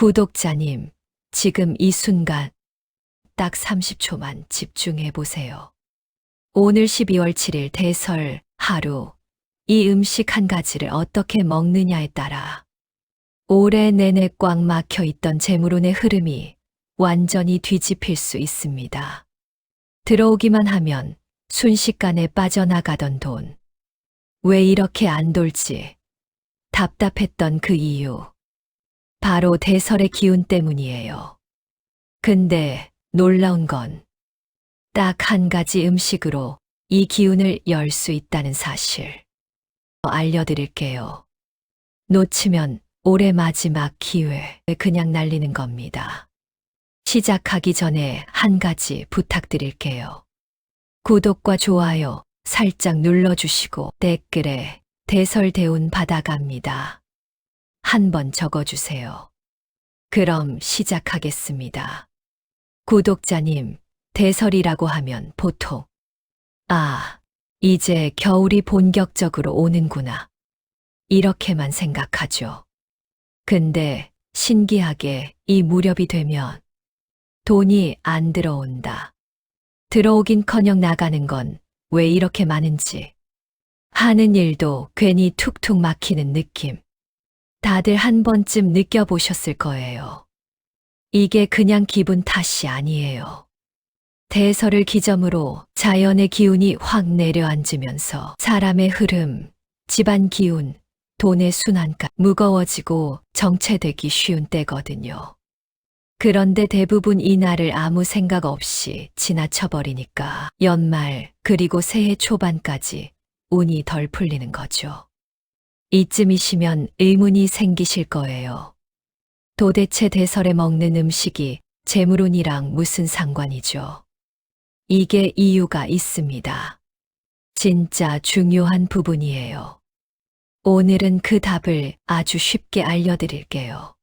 구독자님, 지금 이 순간 딱 30초만 집중해 보세요. 오늘 12월 7일 대설 하루 이 음식 한 가지를 어떻게 먹느냐에 따라 올해 내내 꽉 막혀 있던 재물운의 흐름이 완전히 뒤집힐 수 있습니다. 들어오기만 하면 순식간에 빠져나가던 돈. 왜 이렇게 안 돌지? 답답했던 그 이유. 바로 대설의 기운 때문이에요. 근데 놀라운 건 딱 한 가지 음식으로 이 기운을 열 수 있다는 사실. 알려드릴게요. 놓치면 올해 마지막 기회 그냥 날리는 겁니다. 시작하기 전에 한 가지 부탁드릴게요. 구독과 좋아요 살짝 눌러주시고 댓글에 대설대운 받아갑니다. 한번 적어주세요. 그럼 시작하겠습니다. 구독자님, 대설이라고 하면 보통, 아, 이제 겨울이 본격적으로 오는구나. 이렇게만 생각하죠. 근데 신기하게 이 무렵이 되면 돈이 안 들어온다. 들어오긴 커녕 나가는 건 왜 이렇게 많은지. 하는 일도 괜히 툭툭 막히는 느낌. 다들 한 번쯤 느껴보셨을 거예요. 이게 그냥 기분 탓이 아니에요. 대설을 기점으로 자연의 기운이 확 내려앉으면서 사람의 흐름, 집안 기운, 돈의 순환가 무거워지고 정체되기 쉬운 때거든요. 그런데 대부분 이 날을 아무 생각 없이 지나쳐버리니까 연말 그리고 새해 초반까지 운이 덜 풀리는 거죠. 이쯤이시면 의문이 생기실 거예요. 도대체 대설에 먹는 음식이 재물운이랑 무슨 상관이죠? 이게 이유가 있습니다. 진짜 중요한 부분이에요. 오늘은 그 답을 아주 쉽게 알려드릴게요.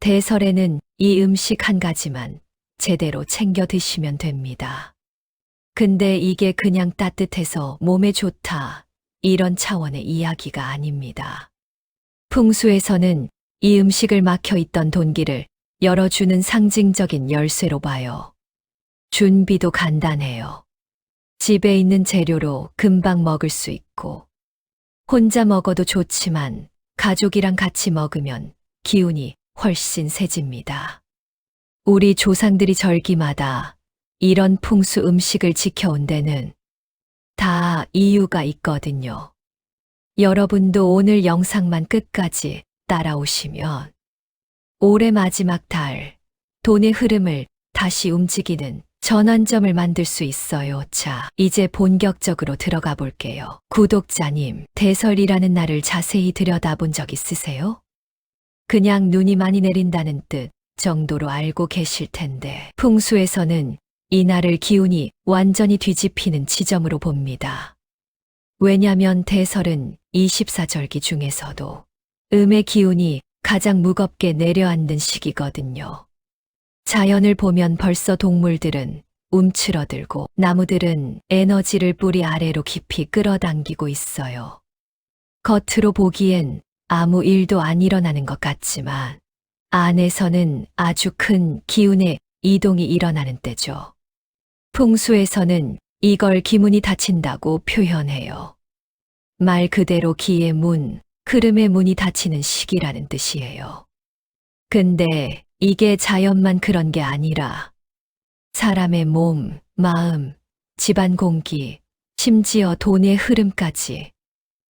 대설에는 이 음식 한 가지만 제대로 챙겨 드시면 됩니다. 근데 이게 그냥 따뜻해서 몸에 좋다. 이런 차원의 이야기가 아닙니다. 풍수에서는 이 음식을 막혀 있던 돈기를 열어주는 상징적인 열쇠로 봐요. 준비도 간단해요. 집에 있는 재료로 금방 먹을 수 있고, 혼자 먹어도 좋지만 가족이랑 같이 먹으면 기운이 훨씬 세집니다. 우리 조상들이 절기마다 이런 풍수 음식을 지켜온 데는 다 이유가 있거든요. 여러분도 오늘 영상만 끝까지 따라오시면 올해 마지막 달 돈의 흐름을 다시 움직이는 전환점을 만들 수 있어요. 자, 이제 본격적으로 들어가 볼게요. 구독자님, 대설이라는 날을 자세히 들여다본 적 있으세요? 그냥 눈이 많이 내린다는 뜻 정도로 알고 계실 텐데, 풍수에서는 이 날을 기운이 완전히 뒤집히는 지점으로 봅니다. 왜냐면 대설은 24절기 중에서도 음의 기운이 가장 무겁게 내려앉는 시기거든요. 자연을 보면 벌써 동물들은 움츠러들고 나무들은 에너지를 뿌리 아래로 깊이 끌어당기고 있어요. 겉으로 보기엔 아무 일도 안 일어나는 것 같지만 안에서는 아주 큰 기운의 이동이 일어나는 때죠. 풍수에서는 이걸 기문이 닫힌다고 표현해요. 말 그대로 기의 문, 흐름의 문이 닫히는 시기라는 뜻이에요. 근데 이게 자연만 그런 게 아니라 사람의 몸, 마음, 집안 공기, 심지어 돈의 흐름까지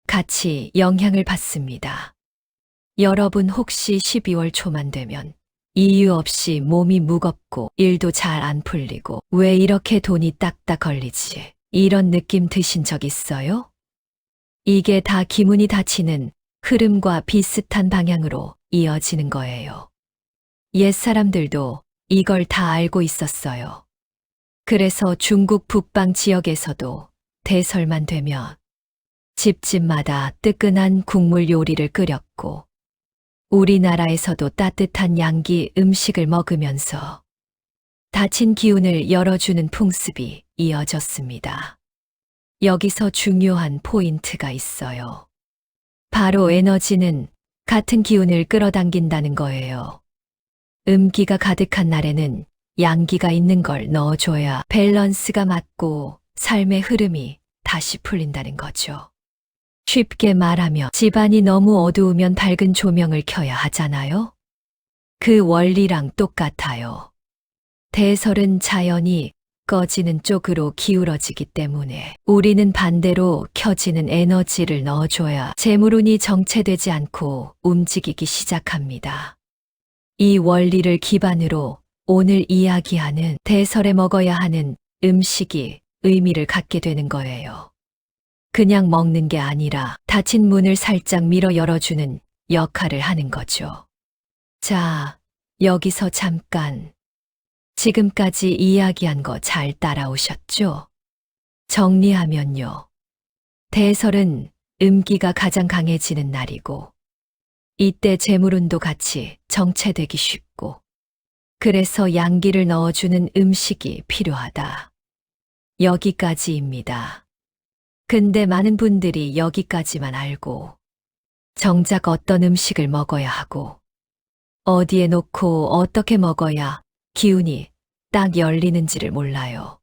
같이 영향을 받습니다. 여러분 혹시 12월 초만 되면 이유 없이 몸이 무겁고 일도 잘 안 풀리고 왜 이렇게 돈이 딱딱 걸리지? 이런 느낌 드신 적 있어요? 이게 다 기문이 닫히는 흐름과 비슷한 방향으로 이어지는 거예요. 옛 사람들도 이걸 다 알고 있었어요. 그래서 중국 북방 지역에서도 대설만 되면 집집마다 뜨끈한 국물 요리를 끓였고 우리나라에서도 따뜻한 양기 음식을 먹으면서 닫힌 기운을 열어주는 풍습이 이어졌습니다. 여기서 중요한 포인트가 있어요. 바로 에너지는 같은 기운을 끌어당긴다는 거예요. 음기가 가득한 날에는 양기가 있는 걸 넣어줘야 밸런스가 맞고 삶의 흐름이 다시 풀린다는 거죠. 쉽게 말하며 집안이 너무 어두우면 밝은 조명을 켜야 하잖아요? 그 원리랑 똑같아요. 대설은 자연이 꺼지는 쪽으로 기울어지기 때문에 우리는 반대로 켜지는 에너지를 넣어줘야 재물운이 정체되지 않고 움직이기 시작합니다. 이 원리를 기반으로 오늘 이야기하는 대설에 먹어야 하는 음식이 의미를 갖게 되는 거예요. 그냥 먹는 게 아니라 닫힌 문을 살짝 밀어 열어주는 역할을 하는 거죠. 자, 여기서 잠깐. 지금까지 이야기한 거 잘 따라오셨죠? 정리하면요. 대설은 음기가 가장 강해지는 날이고, 이때 재물운도 같이 정체되기 쉽고, 그래서 양기를 넣어주는 음식이 필요하다. 여기까지입니다. 근데 많은 분들이 여기까지만 알고, 정작 어떤 음식을 먹어야 하고, 어디에 놓고 어떻게 먹어야 기운이 딱 열리는지를 몰라요.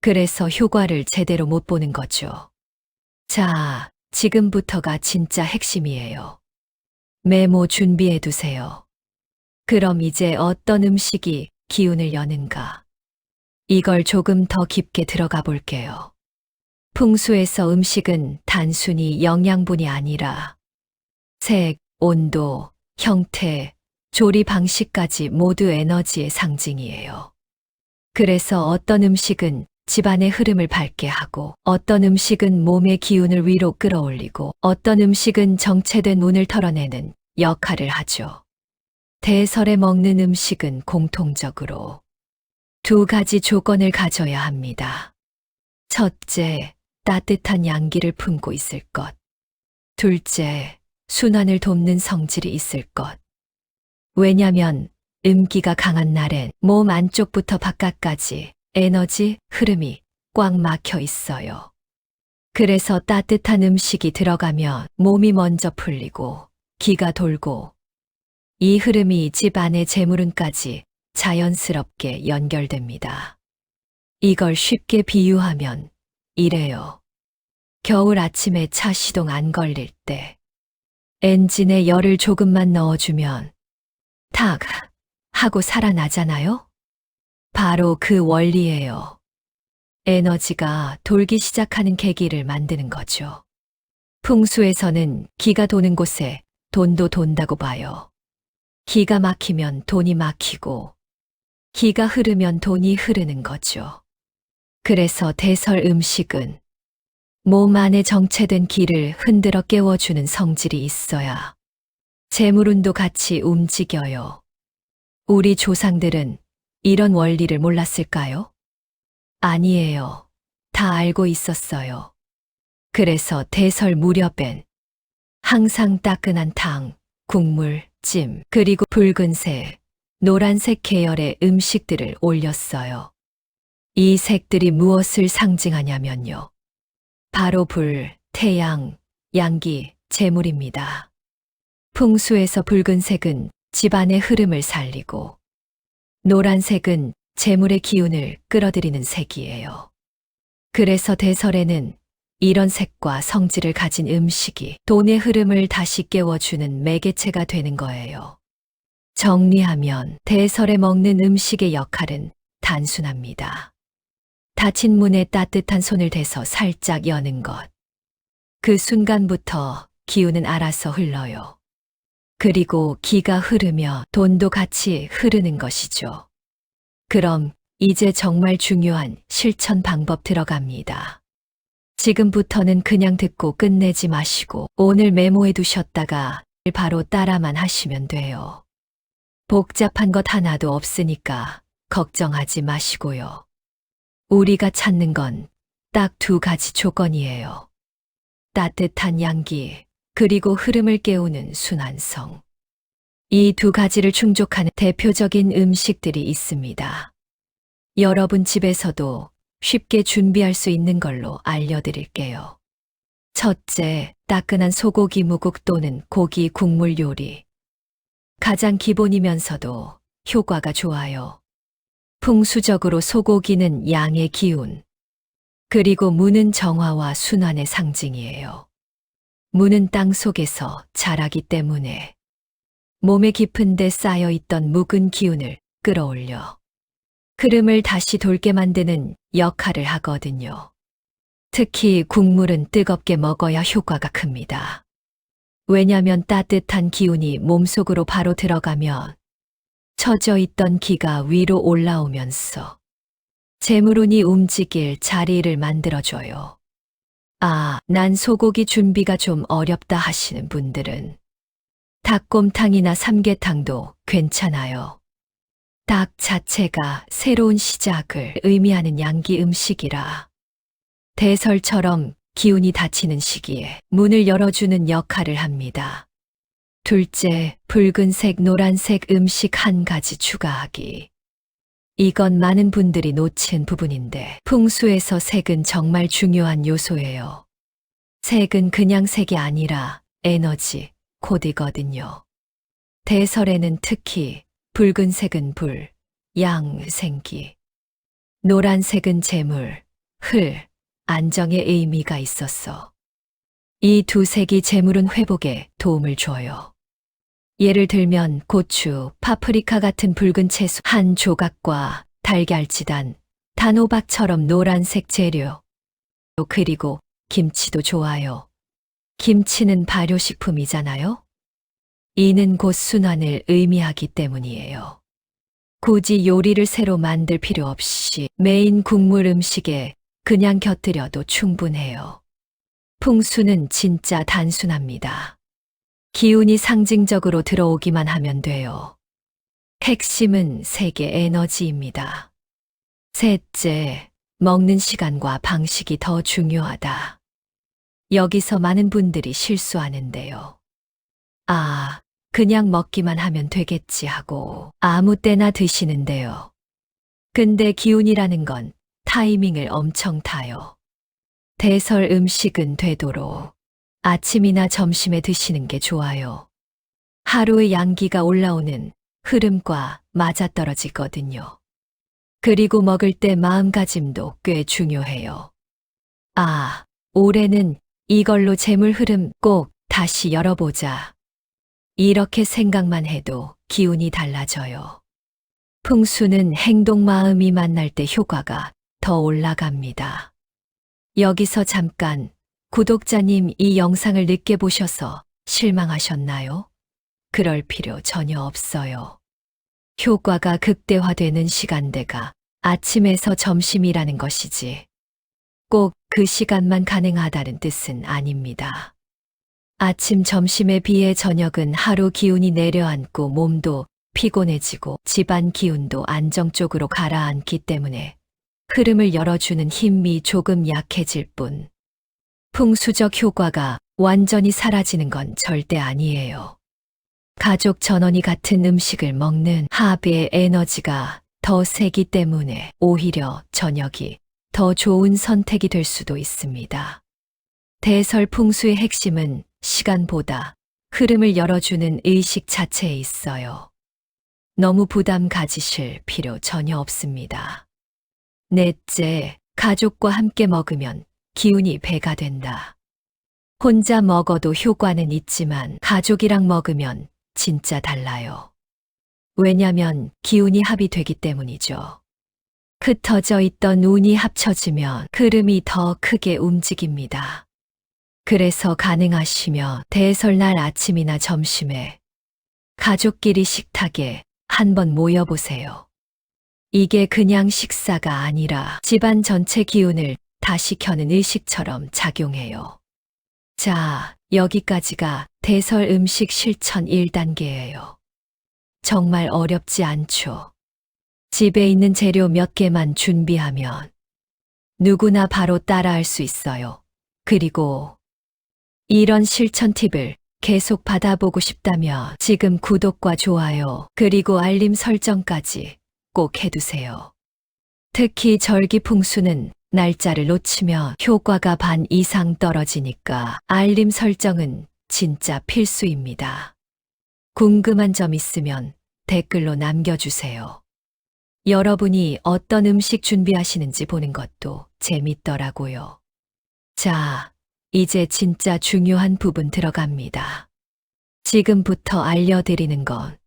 그래서 효과를 제대로 못 보는 거죠. 자, 지금부터가 진짜 핵심이에요. 메모 준비해 두세요. 그럼 이제 어떤 음식이 기운을 여는가? 이걸 조금 더 깊게 들어가 볼게요. 풍수에서 음식은 단순히 영양분이 아니라 색, 온도, 형태, 조리 방식까지 모두 에너지의 상징이에요. 그래서 어떤 음식은 집안의 흐름을 밝게 하고, 어떤 음식은 몸의 기운을 위로 끌어올리고, 어떤 음식은 정체된 운을 털어내는 역할을 하죠. 대설에 먹는 음식은 공통적으로 두 가지 조건을 가져야 합니다. 첫째, 따뜻한 양기를 품고 있을 것. 둘째, 순환을 돕는 성질이 있을 것. 왜냐면 음기가 강한 날엔 몸 안쪽부터 바깥까지 에너지 흐름이 꽉 막혀 있어요. 그래서 따뜻한 음식이 들어가면 몸이 먼저 풀리고 기가 돌고 이 흐름이 집 안의 재물운까지 자연스럽게 연결됩니다. 이걸 쉽게 비유하면 이래요. 겨울 아침에 차 시동 안 걸릴 때 엔진에 열을 조금만 넣어주면 탁 하고 살아나잖아요? 바로 그 원리예요. 에너지가 돌기 시작하는 계기를 만드는 거죠. 풍수에서는 기가 도는 곳에 돈도 돈다고 봐요. 기가 막히면 돈이 막히고, 기가 흐르면 돈이 흐르는 거죠. 그래서 대설 음식은 몸 안에 정체된 기를 흔들어 깨워주는 성질이 있어야 재물운도 같이 움직여요. 우리 조상들은 이런 원리를 몰랐을까요? 아니에요. 다 알고 있었어요. 그래서 대설 무렵엔 항상 따끈한 탕, 국물, 찜, 그리고 붉은색, 노란색 계열의 음식들을 올렸어요. 이 색들이 무엇을 상징하냐면요. 바로 불, 태양, 양기, 재물입니다. 풍수에서 붉은색은 집안의 흐름을 살리고, 노란색은 재물의 기운을 끌어들이는 색이에요. 그래서 대설에는 이런 색과 성질을 가진 음식이 돈의 흐름을 다시 깨워주는 매개체가 되는 거예요. 정리하면 대설에 먹는 음식의 역할은 단순합니다. 닫힌 문에 따뜻한 손을 대서 살짝 여는 것. 그 순간부터 기운은 알아서 흘러요. 그리고 기가 흐르며 돈도 같이 흐르는 것이죠. 그럼 이제 정말 중요한 실천 방법 들어갑니다. 지금부터는 그냥 듣고 끝내지 마시고 오늘 메모해 두셨다가 바로 따라만 하시면 돼요. 복잡한 것 하나도 없으니까 걱정하지 마시고요. 우리가 찾는 건 딱 두 가지 조건이에요. 따뜻한 양기, 그리고 흐름을 깨우는 순환성. 이 두 가지를 충족하는 대표적인 음식들이 있습니다. 여러분 집에서도 쉽게 준비할 수 있는 걸로 알려드릴게요. 첫째, 따끈한 소고기 무국 또는 고기 국물 요리. 가장 기본이면서도 효과가 좋아요. 풍수적으로 소고기는 양의 기운. 그리고 무는 정화와 순환의 상징이에요. 무는 땅 속에서 자라기 때문에 몸에 깊은 데 쌓여 있던 묵은 기운을 끌어올려 흐름을 다시 돌게 만드는 역할을 하거든요. 특히 국물은 뜨겁게 먹어야 효과가 큽니다. 왜냐면 따뜻한 기운이 몸속으로 바로 들어가면 처져 있던 기가 위로 올라오면서 재물운이 움직일 자리를 만들어줘요. 아, 난 소고기 준비가 좀 어렵다 하시는 분들은 닭곰탕이나 삼계탕도 괜찮아요. 닭 자체가 새로운 시작을 의미하는 양기 음식이라 대설처럼 기운이 닫히는 시기에 문을 열어주는 역할을 합니다. 둘째, 붉은색, 노란색 음식 한 가지 추가하기. 이건 많은 분들이 놓친 부분인데 풍수에서 색은 정말 중요한 요소예요. 색은 그냥 색이 아니라 에너지, 코드거든요. 대설에는 특히 붉은색은 불, 양, 생기. 노란색은 재물, 흘, 안정의 의미가 있었어. 이 두 색이 재물운 회복에 도움을 줘요. 예를 들면 고추, 파프리카 같은 붉은 채소 한 조각과 달걀지단, 단호박처럼 노란색 재료. 그리고 김치도 좋아요. 김치는 발효식품이잖아요? 이는 곧 순환을 의미하기 때문이에요. 굳이 요리를 새로 만들 필요 없이 메인 국물 음식에 그냥 곁들여도 충분해요. 풍수는 진짜 단순합니다. 기운이 상징적으로 들어오기만 하면 돼요. 핵심은 세계 에너지입니다. 셋째, 먹는 시간과 방식이 더 중요하다. 여기서 많은 분들이 실수하는데요. 아, 그냥 먹기만 하면 되겠지 하고 아무 때나 드시는데요. 근데 기운이라는 건 타이밍을 엄청 타요. 대설 음식은 되도록 아침이나 점심에 드시는 게 좋아요. 하루의 양기가 올라오는 흐름과 맞아떨어지거든요. 그리고 먹을 때 마음가짐도 꽤 중요해요. 아, 올해는 이걸로 재물 흐름 꼭 다시 열어보자. 이렇게 생각만 해도 기운이 달라져요. 풍수는 행동 마음이 만날 때 효과가 더 올라갑니다. 여기서 잠깐 구독자님 이 영상을 늦게 보셔서 실망하셨나요? 그럴 필요 전혀 없어요. 효과가 극대화되는 시간대가 아침에서 점심이라는 것이지. 꼭 그 시간만 가능하다는 뜻은 아닙니다. 아침, 점심에 비해 저녁은 하루 기운이 내려앉고 몸도 피곤해지고 집안 기운도 안정적으로 가라앉기 때문에 흐름을 열어주는 힘이 조금 약해질 뿐. 풍수적 효과가 완전히 사라지는 건 절대 아니에요. 가족 전원이 같은 음식을 먹는 합의 에너지가 더 세기 때문에 오히려 저녁이 더 좋은 선택이 될 수도 있습니다. 대설 풍수의 핵심은 시간보다 흐름을 열어주는 의식 자체에 있어요. 너무 부담 가지실 필요 전혀 없습니다. 넷째, 가족과 함께 먹으면 기운이 배가 된다. 혼자 먹어도 효과는 있지만 가족이랑 먹으면 진짜 달라요. 왜냐면 기운이 합이 되기 때문이죠. 흩어져 있던 운이 합쳐지면 흐름이 더 크게 움직입니다. 그래서 가능하시면 대설날 아침이나 점심에 가족끼리 식탁에 한번 모여보세요. 이게 그냥 식사가 아니라 집안 전체 기운을 다시 켜는 의식처럼 작용해요. 자, 여기까지가 대설 음식 실천 1단계예요. 정말 어렵지 않죠. 집에 있는 재료 몇 개만 준비하면 누구나 바로 따라할 수 있어요. 그리고 이런 실천 팁을 계속 받아보고 싶다면 지금 구독과 좋아요, 그리고 알림 설정까지 꼭 해두세요. 특히 절기풍수는 날짜를 놓치면 효과가 반 이상 떨어지니까 알림 설정은 진짜 필수입니다. 궁금한 점 있으면 댓글로 남겨주세요. 여러분이 어떤 음식 준비하시는지 보는 것도 재밌더라고요. 자, 이제 진짜 중요한 부분 들어갑니다. 지금부터 알려드리는 건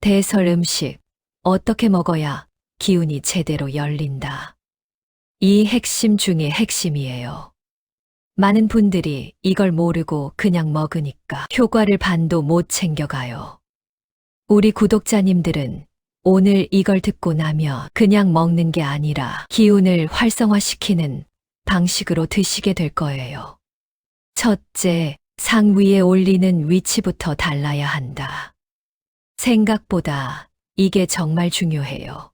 대설 음식 어떻게 먹어야 기운이 제대로 열린다. 이 핵심 중의 핵심이에요. 많은 분들이 이걸 모르고 그냥 먹으니까 효과를 반도 못 챙겨가요. 우리 구독자님들은 오늘 이걸 듣고 나면 그냥 먹는 게 아니라 기운을 활성화시키는 방식으로 드시게 될 거예요. 첫째, 상 위에 올리는 위치부터 달라야 한다. 생각보다 이게 정말 중요해요.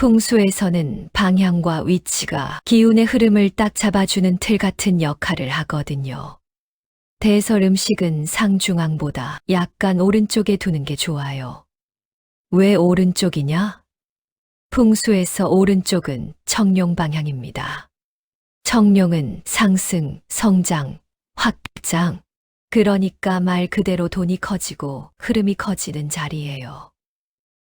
풍수에서는 방향과 위치가 기운의 흐름을 딱 잡아주는 틀 같은 역할을 하거든요. 대설 음식은 상중앙보다 약간 오른쪽에 두는 게 좋아요. 왜 오른쪽이냐? 풍수에서 오른쪽은 청룡 방향입니다. 청룡은 상승, 성장, 확장. 그러니까 말 그대로 돈이 커지고 흐름이 커지는 자리예요.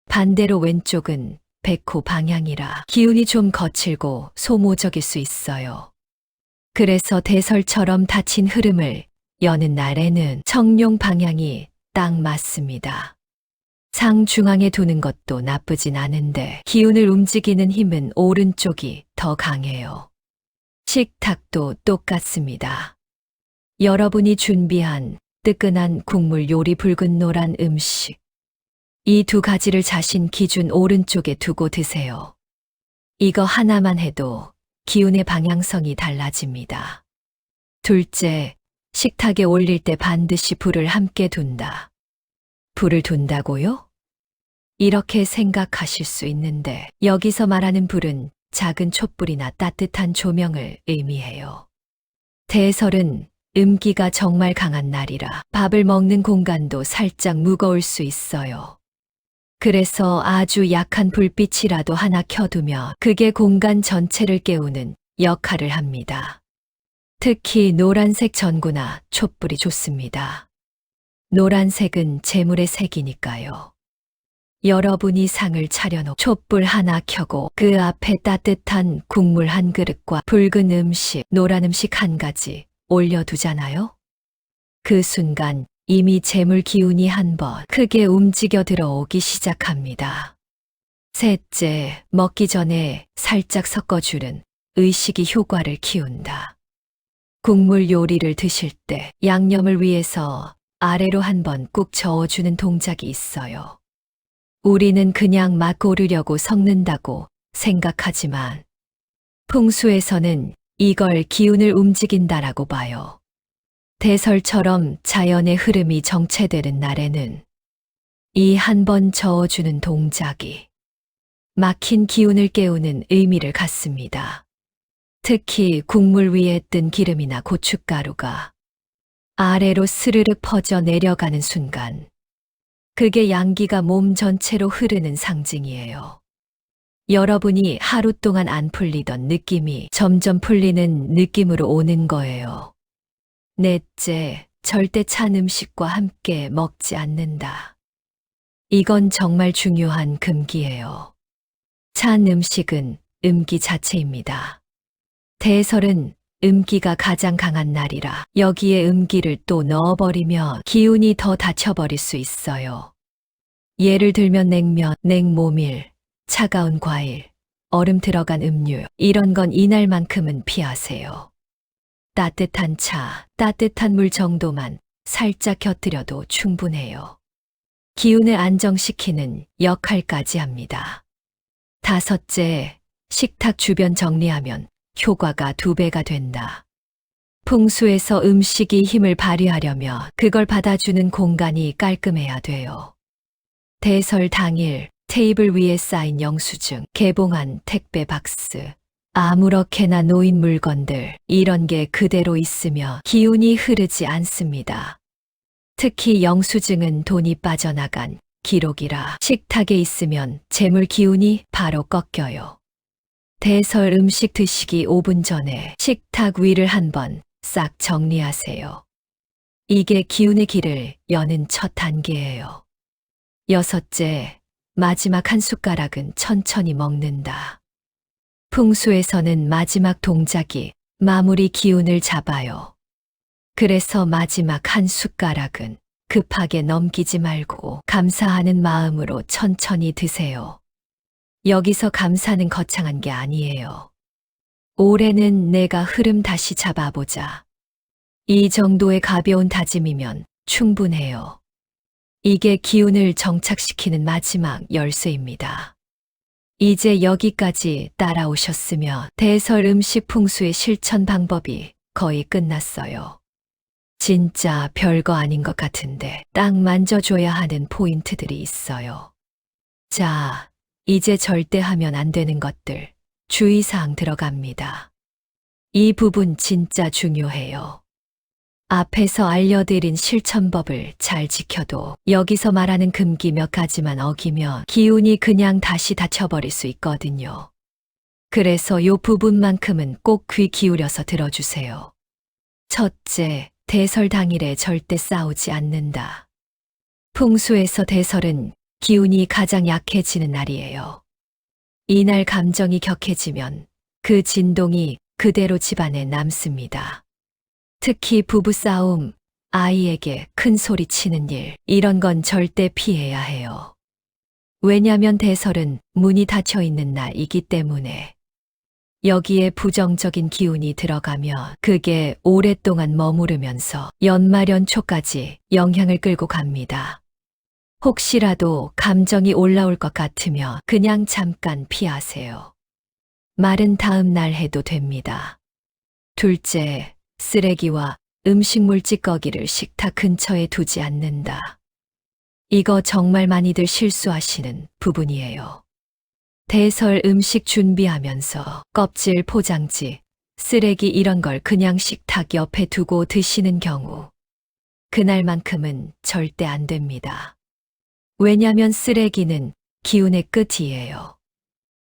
반대로 왼쪽은 백호 방향이라 기운이 좀 거칠고 소모적일 수 있어요. 그래서 대설처럼 닫힌 흐름을 여는 날에는 청룡 방향이 딱 맞습니다. 상 중앙에 두는 것도 나쁘진 않은데 기운을 움직이는 힘은 오른쪽이 더 강해요. 식탁도 똑같습니다. 여러분이 준비한 뜨끈한 국물 요리 붉은 노란 음식. 이 두 가지를 자신 기준 오른쪽에 두고 드세요. 이거 하나만 해도 기운의 방향성이 달라집니다. 둘째, 식탁에 올릴 때 반드시 불을 함께 둔다. 불을 둔다고요? 이렇게 생각하실 수 있는데 여기서 말하는 불은 작은 촛불이나 따뜻한 조명을 의미해요. 대설은 음기가 정말 강한 날이라 밥을 먹는 공간도 살짝 무거울 수 있어요. 그래서 아주 약한 불빛이라도 하나 켜두면 그게 공간 전체를 깨우는 역할을 합니다. 특히 노란색 전구나 촛불이 좋습니다. 노란색은 재물의 색이니까요. 여러분이 상을 차려놓고 촛불 하나 켜고 그 앞에 따뜻한 국물 한 그릇과 붉은 음식, 노란 음식 한 가지 올려두잖아요? 그 순간 이미 재물 기운이 한 번 크게 움직여 들어오기 시작합니다. 셋째, 먹기 전에 살짝 섞어주는 의식이 효과를 키운다. 국물 요리를 드실 때 양념을 위해서 아래로 한 번 꾹 저어주는 동작이 있어요. 우리는 그냥 맛 고르려고 섞는다고 생각하지만 풍수에서는 이걸 기운을 움직인다라고 봐요. 대설처럼 자연의 흐름이 정체되는 날에는 이 한 번 저어주는 동작이 막힌 기운을 깨우는 의미를 갖습니다. 특히 국물 위에 뜬 기름이나 고춧가루가 아래로 스르륵 퍼져 내려가는 순간 그게 양기가 몸 전체로 흐르는 상징이에요. 여러분이 하루 동안 안 풀리던 느낌이 점점 풀리는 느낌으로 오는 거예요. 넷째, 절대 찬 음식과 함께 먹지 않는다. 이건 정말 중요한 금기예요. 찬 음식은 음기 자체입니다. 대설은 음기가 가장 강한 날이라 여기에 음기를 또 넣어버리면 기운이 더 닫혀버릴 수 있어요. 예를 들면 냉면, 냉모밀, 차가운 과일, 얼음 들어간 음료, 이런 건 이날만큼은 피하세요. 따뜻한 차, 따뜻한 물 정도만 살짝 곁들여도 충분해요. 기운을 안정시키는 역할까지 합니다. 다섯째, 식탁 주변 정리하면 효과가 두 배가 된다. 풍수에서 음식이 힘을 발휘하려면 그걸 받아주는 공간이 깔끔해야 돼요. 대설 당일 테이블 위에 쌓인 영수증, 개봉한 택배 박스, 아무렇게나 놓인 물건들, 이런 게 그대로 있으며 기운이 흐르지 않습니다. 특히 영수증은 돈이 빠져나간 기록이라 식탁에 있으면 재물 기운이 바로 꺾여요. 대설 음식 드시기 5분 전에 식탁 위를 한번 싹 정리하세요. 이게 기운의 길을 여는 첫 단계예요. 여섯째, 마지막 한 숟가락은 천천히 먹는다. 풍수에서는 마지막 동작이 마무리 기운을 잡아요. 그래서 마지막 한 숟가락은 급하게 넘기지 말고 감사하는 마음으로 천천히 드세요. 여기서 감사는 거창한 게 아니에요. 올해는 내가 흐름 다시 잡아보자. 이 정도의 가벼운 다짐이면 충분해요. 이게 기운을 정착시키는 마지막 열쇠입니다. 이제 여기까지 따라오셨으면 대설 음식 풍수의 실천 방법이 거의 끝났어요. 진짜 별거 아닌 것 같은데 딱 만져줘야 하는 포인트들이 있어요. 자, 이제 절대 하면 안 되는 것들, 주의사항 들어갑니다. 이 부분 진짜 중요해요. 앞에서 알려드린 실천법을 잘 지켜도 여기서 말하는 금기 몇 가지만 어기면 기운이 그냥 다시 닫혀버릴 수 있거든요. 그래서 요 부분만큼은 꼭 귀 기울여서 들어주세요. 첫째, 대설 당일에 절대 싸우지 않는다. 풍수에서 대설은 기운이 가장 약해지는 날이에요. 이날 감정이 격해지면 그 진동이 그대로 집안에 남습니다. 특히 부부싸움, 아이에게 큰 소리 치는 일, 이런 건 절대 피해야 해요. 왜냐면 대설은 문이 닫혀 있는 날이기 때문에 여기에 부정적인 기운이 들어가면 그게 오랫동안 머무르면서 연말 연초까지 영향을 끌고 갑니다. 혹시라도 감정이 올라올 것 같으면 그냥 잠깐 피하세요. 말은 다음 날 해도 됩니다. 둘째, 쓰레기와 음식물 찌꺼기를 식탁 근처에 두지 않는다. 이거 정말 많이들 실수하시는 부분이에요. 대설 음식 준비하면서 껍질 포장지, 쓰레기 이런 걸 그냥 식탁 옆에 두고 드시는 경우, 그날만큼은 절대 안 됩니다. 왜냐면 쓰레기는 기운의 끝이에요.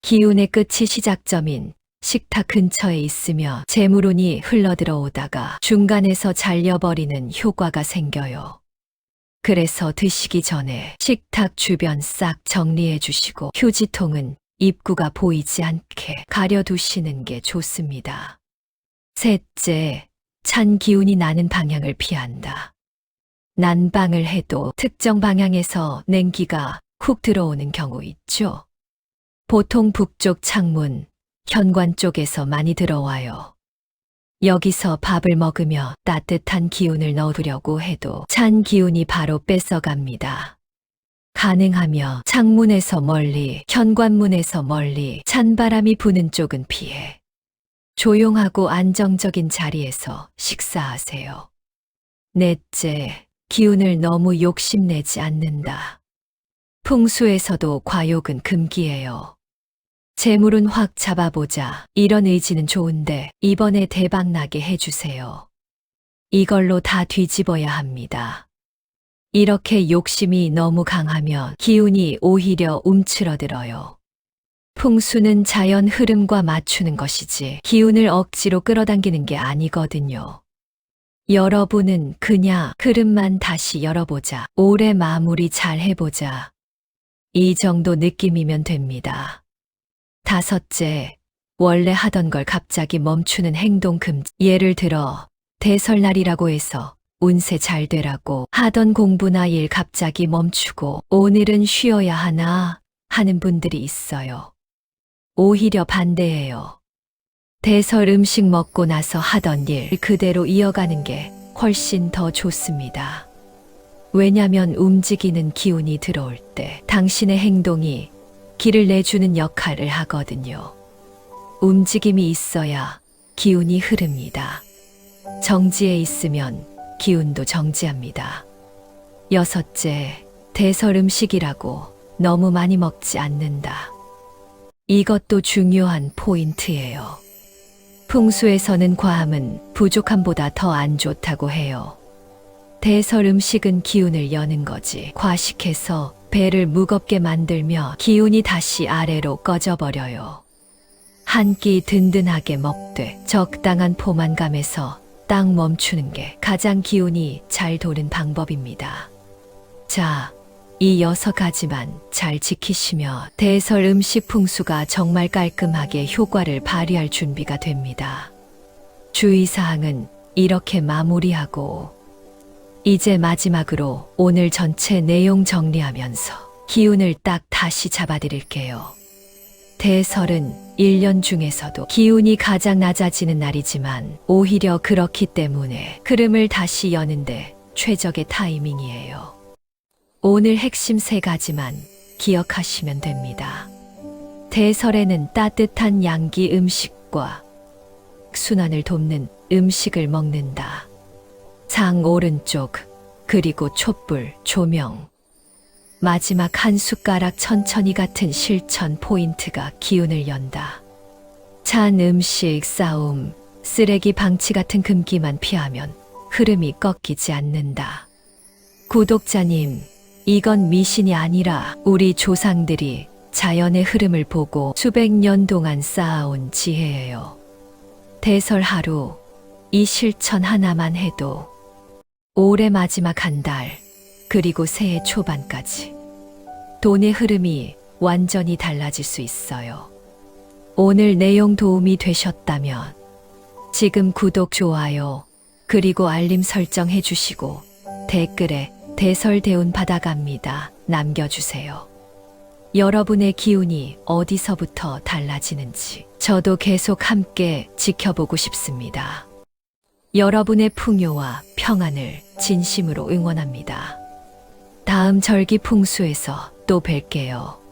기운의 끝이 시작점인 식탁 근처에 있으며 재물운이 흘러들어오다가 중간에서 잘려버리는 효과가 생겨요. 그래서 드시기 전에 식탁 주변 싹 정리해 주시고 휴지통은 입구가 보이지 않게 가려두시는 게 좋습니다. 셋째, 찬 기운이 나는 방향을 피한다. 난방을 해도 특정 방향에서 냉기가 훅 들어오는 경우 있죠. 보통 북쪽 창문, 현관 쪽에서 많이 들어와요. 여기서 밥을 먹으며 따뜻한 기운을 넣으려고 해도 찬 기운이 바로 뺏어갑니다. 가능하며 창문에서 멀리, 현관문에서 멀리 찬 바람이 부는 쪽은 피해. 조용하고 안정적인 자리에서 식사하세요. 넷째, 기운을 너무 욕심내지 않는다. 풍수에서도 과욕은 금기예요. 재물은 확 잡아보자. 이런 의지는 좋은데 이번에 대박 나게 해주세요. 이걸로 다 뒤집어야 합니다. 이렇게 욕심이 너무 강하면 기운이 오히려 움츠러들어요. 풍수는 자연 흐름과 맞추는 것이지 기운을 억지로 끌어당기는 게 아니거든요. 여러분은 그냥 흐름만 다시 열어보자. 올해 마무리 잘 해보자. 이 정도 느낌이면 됩니다. 다섯째, 원래 하던 걸 갑자기 멈추는 행동 금지. 예를 들어, 대설날이라고 해서 운세 잘 되라고 하던 공부나 일 갑자기 멈추고 오늘은 쉬어야 하나 하는 분들이 있어요. 오히려 반대예요. 대설 음식 먹고 나서 하던 일 그대로 이어가는 게 훨씬 더 좋습니다. 왜냐면 움직이는 기운이 들어올 때 당신의 행동이 길을 내주는 역할을 하거든요. 움직임이 있어야 기운이 흐릅니다. 정지에 있으면 기운도 정지합니다. 여섯째, 대설 음식이라고 너무 많이 먹지 않는다. 이것도 중요한 포인트예요. 풍수에서는 과함은 부족함보다 더 안 좋다고 해요. 대설 음식은 기운을 여는 거지. 과식해서 배를 무겁게 만들며 기운이 다시 아래로 꺼져버려요. 한 끼 든든하게 먹되 적당한 포만감에서 딱 멈추는 게 가장 기운이 잘 도는 방법입니다. 자, 이 여섯 가지만 잘 지키시며 대설 음식 풍수가 정말 깔끔하게 효과를 발휘할 준비가 됩니다. 주의사항은 이렇게 마무리하고 이제 마지막으로 오늘 전체 내용 정리하면서 기운을 딱 다시 잡아드릴게요. 대설은 1년 중에서도 기운이 가장 낮아지는 날이지만 오히려 그렇기 때문에 흐름을 다시 여는데 최적의 타이밍이에요. 오늘 핵심 세 가지만 기억하시면 됩니다. 대설에는 따뜻한 양기 음식과 순환을 돕는 음식을 먹는다. 장 오른쪽, 그리고 촛불, 조명. 마지막 한 숟가락 천천히 같은 실천 포인트가 기운을 연다. 찬 음식, 싸움, 쓰레기 방치 같은 금기만 피하면 흐름이 꺾이지 않는다. 구독자님, 이건 미신이 아니라 우리 조상들이 자연의 흐름을 보고 수백 년 동안 쌓아온 지혜예요. 대설 하루, 이 실천 하나만 해도 올해 마지막 한 달, 그리고 새해 초반까지 돈의 흐름이 완전히 달라질 수 있어요. 오늘 내용 도움이 되셨다면 지금 구독, 좋아요, 그리고 알림 설정 해주시고 댓글에 대설대운 받아갑니다. 남겨주세요. 여러분의 기운이 어디서부터 달라지는지 저도 계속 함께 지켜보고 싶습니다. 여러분의 풍요와 평안을 진심으로 응원합니다. 다음 절기 풍수에서 또 뵐게요.